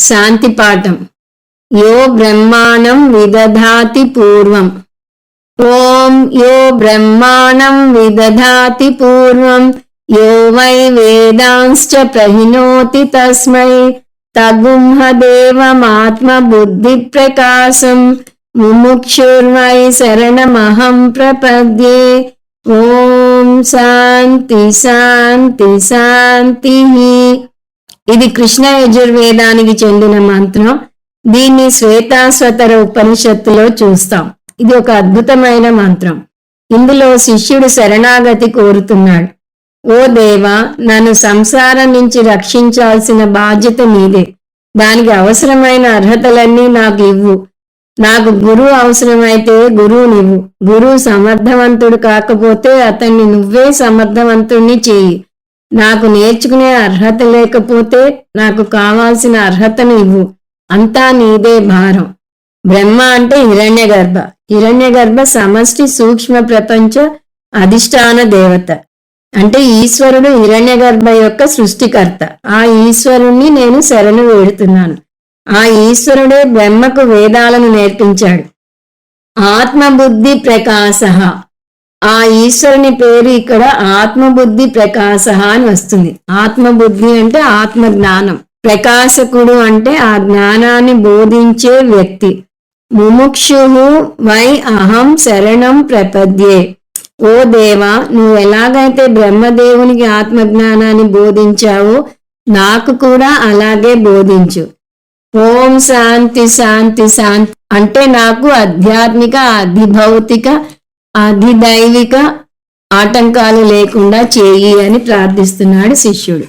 శాంతి పాఠం. యో బ్రహ్మాణం విదధాతి పూర్వం. ఓం యో బ్రహ్మాణం విదధాతి పూర్వం. యో వై వేదాంశ్చ ప్రహిణోతి తస్మై. తగుంహ దేవమాత్మ బుద్ధి ప్రకాశం ముముక్షుర్వై శరణమహం ప్రపద్యే. ఓం శాంతి శాంతి శాంతి. ఇది కృష్ణ యజుర్వేదానికి చెందిన మంత్రం. దీన్ని శ్వేతాస్వతర ఉపనిషత్తులో చూస్తాం. ఇది ఒక అద్భుతమైన మంత్రం. ఇందులో శిష్యుడు శరణాగతి కోరుతున్నాడు. ఓ దేవా నన్ను సంసారం నుంచి రక్షించాల్సిన బాధ్యత నీదే. దానికి అవసరమైన అర్హతలన్నీ నాకు ఇవ్వు. నాకు గురువు అవసరమైతే గురువునివ్వు గురువు సమర్థవంతుడు కాకపోతే అతన్ని నువ్వే సమర్థవంతుణ్ణి చేయి నాకు నేర్చుకునే అర్హత లేకపోతే నాకు కావాల్సిన అర్హతను ఇవ్వు. అంతా నీదే భారం. బ్రహ్మ అంటే హిరణ్య గర్భ హిరణ్య గర్భ సమష్టి సూక్ష్మ ప్రపంచ అధిష్టాన దేవత. అంటే ఈశ్వరుడు హిరణ్య గర్భ యొక్క సృష్టికర్త. ఆ ఈశ్వరుణ్ణి నేను శరణు వేడుతున్నాను. ఆ ఈశ్వరుడే బ్రహ్మకు వేదాలను నేర్పించాడు. ఆత్మబుద్ధి ప్రకాశ. ఆ ఈశ్వరుని పేరు ఇక్కడ ఆత్మబుద్ధి ప్రకాశ అని వస్తుంది. ఆత్మబుద్ధి అంటే ఆత్మ జ్ఞానం ప్రకాశకుడు అంటే ఆ జ్ఞానాన్ని బోధించే వ్యక్తి. ముముక్షు వై అహం శరణం ప్రపద్యే. ఓ దేవా నువ్వు ఎలాగైతే బ్రహ్మదేవునికి ఆత్మజ్ఞానాన్ని బోధించావో నాకు కూడా అలాగే బోధించు. ఓం శాంతి శాంతి శాంతి. అంటే నాకు ఆధ్యాత్మిక అధిభౌతిక అధిదైవిక ఆటంకాలు లేకుండా చేయి అని ప్రార్థిస్తున్నాడు శిష్యుడు.